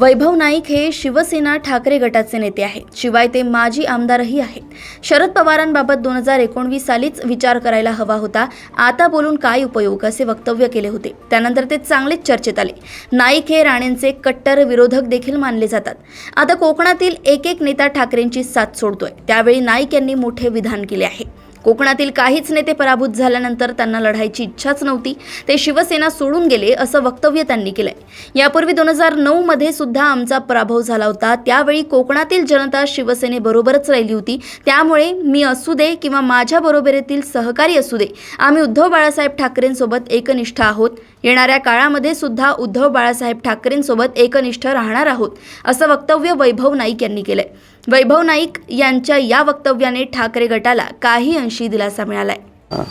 वैभव नाईक हे शिवसेना ठाकरे गटाचे नेते आहेत. शिवाय ते माजी आमदारही आहेत. शरद पवारांबाबत दोन हजार एकोणवीस सालीच विचार करायला हवा होता. आता बोलून काय उपयोग असे वक्तव्य केले होते. त्यानंतर ते चांगलेच चर्चेत आले. नाईक हे राणेंचे कट्टर विरोधक देखील मानले जातात. आता कोकणातील एक एक नेता ठाकरेंची साथ सोडतोय. त्यावेळी नाईक यांनी मोठे विधान केले आहे. कोकणातील काहीच नेते पराभूत झाल्यानंतर त्यांना लढायची इच्छाच नव्हती. ते शिवसेना सोडून गेले असं वक्तव्य त्यांनी केलंय. यापूर्वी दोन हजार नऊ मध्ये सुद्धा आमचा पराभव झाला होता. त्यावेळी कोकणातील जनता शिवसेनेबरोबरच राहिली होती. त्यामुळे मी असू दे किंवा माझ्या बरोबरीतील सहकारी असू दे आम्ही उद्धव बाळासाहेब ठाकरेंसोबत एकनिष्ठ आहोत. येणाऱ्या काळामध्ये सुद्धा उद्धव बाळासाहेब ठाकरेंसोबत एकनिष्ठ राहणार आहोत असं वक्तव्य वैभव नाईक यांनी केलंय. वैभव नाईक यांच्या या वक्तव्याने ठाकरे गटाला काही अंशी दिलासा मिळालाय.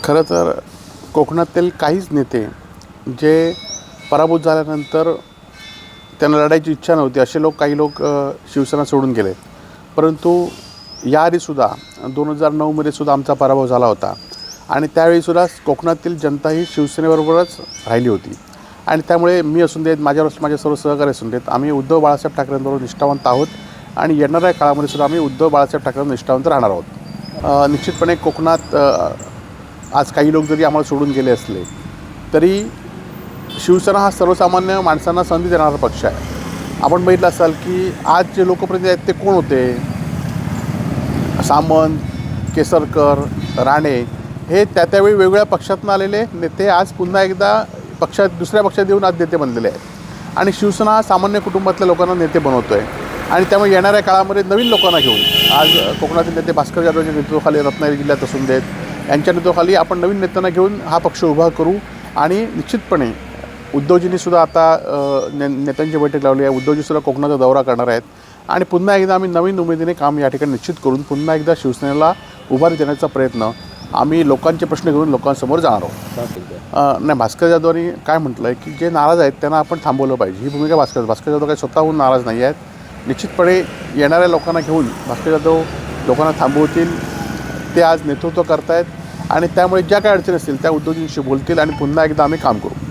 खरं तर कोकणातील काहीच नेते जे पराभूत झाल्यानंतर त्यांना लढायची इच्छा नव्हती असे लोक काही लोक शिवसेना सोडून गेले. परंतु याआधीसुद्धा दोन हजार नऊमध्ये सुद्धा आमचा पराभव झाला होता. आणि त्यावेळीसुद्धा कोकणातील जनता ही शिवसेनेबरोबरच राहिली होती. आणि त्यामुळे मी असून देत माझ्यावर माझे सर्व सहकारी असून देत आम्ही उद्धव बाळासाहेब ठाकरेंबरोबर निष्ठावंत आहोत आणि येणाऱ्या काळामध्ये सुद्धा आम्ही उद्धव बाळासाहेब ठाकरेंवर निष्ठावंत राहणार आहोत. निश्चितपणे कोकणात आज काही लोक जरी आम्हाला सोडून गेले असले तरी शिवसेना हा सर्वसामान्य माणसांना संधी देणारा पक्ष आहे. आपण बघितलं असाल की आज जे लोकप्रतिनिधी आहेत ते कोण होते? सामंत केसरकर राणे हे त्या त्यावेळी वेगवेगळ्या पक्षातून आलेले नेते आज पुन्हा एकदा पक्षात दुसऱ्या पक्षात येऊन आज नेते बनलेले आहेत. आणि शिवसेना हा सामान्य कुटुंबातल्या लोकांना नेते बनवतो आहे आणि त्यामुळे येणाऱ्या काळामध्ये नवीन लोकांना घेऊन आज कोकणातील नेते भास्कर जाधवच्या नेतृत्वाखाली रत्नागिरी जिल्ह्यात असून देत यांच्या नेतृत्वाखाली आपण नवीन नेत्यांना घेऊन हा पक्ष उभा करू. आणि निश्चितपणे उद्धवजींनीसुद्धा आता ने नेत्यांची बैठक लावली आहे. उद्धवजीसुद्धा कोकणाचा दौरा करणार आहेत. आणि पुन्हा एकदा आम्ही नवीन उमेदीने काम या ठिकाणी निश्चित करून पुन्हा एकदा शिवसेनेला उभारी देण्याचा प्रयत्न आम्ही लोकांचे प्रश्न घेऊन लोकांसमोर जाणार आहोत. नाही भास्कर जाधवांनी काय म्हटलं आहे की जे नाराज आहेत त्यांना आपण थांबवलं पाहिजे. ही भूमिका भास्कर भास्कर जाधव काही स्वतःहून नाराज नाही आहेत. निश्चितपणे येणाऱ्या लोकांना घेऊन भास्कर जाधव लोकांना थांबवतील. ते आज नेतृत्व करतायत आणि त्यामुळे ज्या काही अडचणी असतील त्या उद्योजींशी बोलतील आणि पुन्हा एकदा आम्ही काम करू.